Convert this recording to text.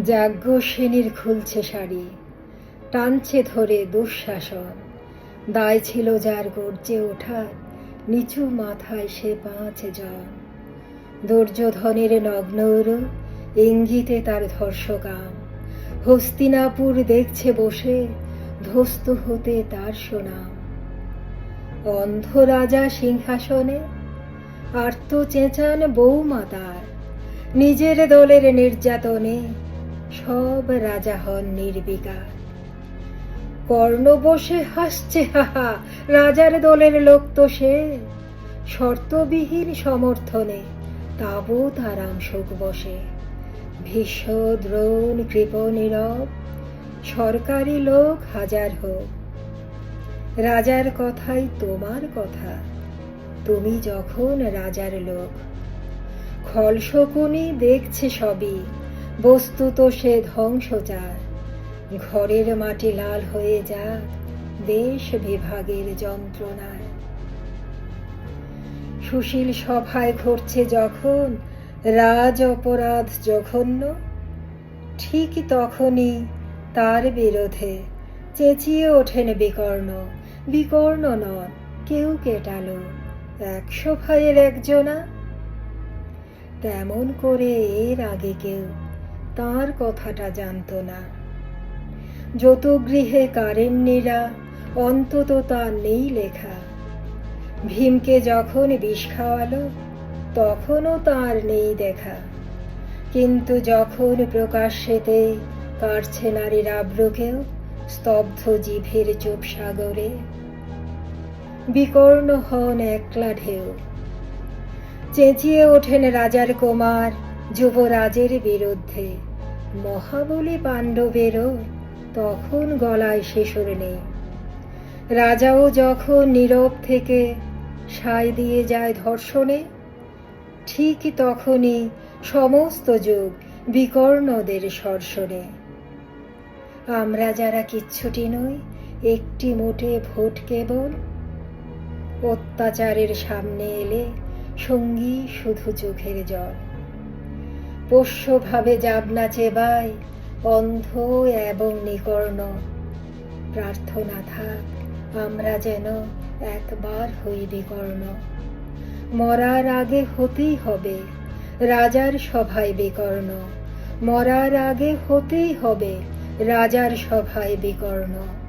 যাজ্ঞ শ্রেণির খুলছে শাড়ি, টানছে ধরে দুঃশাসন। দায় ছিল যার গর্জে ওঠার নিচু মাথায় সে পাঁচ জন। দুর্যোধনের নগ্নর ইঙ্গিতে তার ধর্ষকাম। হস্তিনাপুর দেখছে বসে, ধ্বস্ত হতে তার সুনাম। অন্ধ রাজা সিংহাসনে আর্ত চেঁচান বৌমা তার। নিজের দলের নির্যাতনে সব রাজা হন নির্বিকার। কর্ণ বসে হাসছে, হাহা, রাজার দলের লোক তো সে। শর্তবিহীন সমর্থনে তাবৎ আরাম শোক বসে। ভীষ্ম দ্রোণ কৃপ নীরব, সরকারি লোক হাজার হোক। রাজার কথাই তোমার কথা, তুমি যখন রাজার লোক। খলশকুনি দেখছে সবই বস্তুত সে ধ্বংস চায় ঘরের মাটি লাল হয়ে যাক, দেশ বিভাগের যন্ত্রণায়। সুশীল সভায় ঘটছে যখন রাজ অপরাধ জঘন্য, ঠিক তখনই তার বিরোধে চেঁচিয়ে ওঠেন বিকর্ণ। বিকর্ণ নন, কেউ কেটালো একশো ভাইয়ের একজনা তেমন করে এর আগে কেউ তার কথাটা জানতো না। যত গৃহে কারেন্নিরা অন্তত তা নেই লেখা। ভীমকে যখন বিষ খাওয়ালো, তখনও তার নেই দেখা। কিন্তু যখন প্রকাশ্যেতে কাটছে নারীর আব্রকেও, স্তব্ধ জিভের চোপ সাগরে। বিকর্ণ হন একলা ঢেউ। চেঁচিয়ে ওঠেন রাজার কুমার যুবরাজের বিরুদ্ধে। মহাবলী পাণ্ডবেরও তখন গলায় শেষর নেই। রাজাও যখন নীরব থেকে সায় দিয়ে যায় ধর্ষণে, ঠিক তখনই সমস্ত যুগ বিকর্ণদের সর্ষণে। আমরা যারা কিচ্ছুটি নই, একটি মোটে ভোট কেবল। অত্যাচারের সামনে এলে সঙ্গী শুধু চোখের জল। পোষ্যভাবে যাবনা চেবাই, অন্ধ এবং নিকর্ণ। প্রার্থনা থাক, আমরা যেন একবার হই বিকর্ণ। মরার আগে হতেই হবে, রাজার সভায় বিকর্ণ। মরার আগে হতেই হবে, রাজার সভায় বিকর্ণ।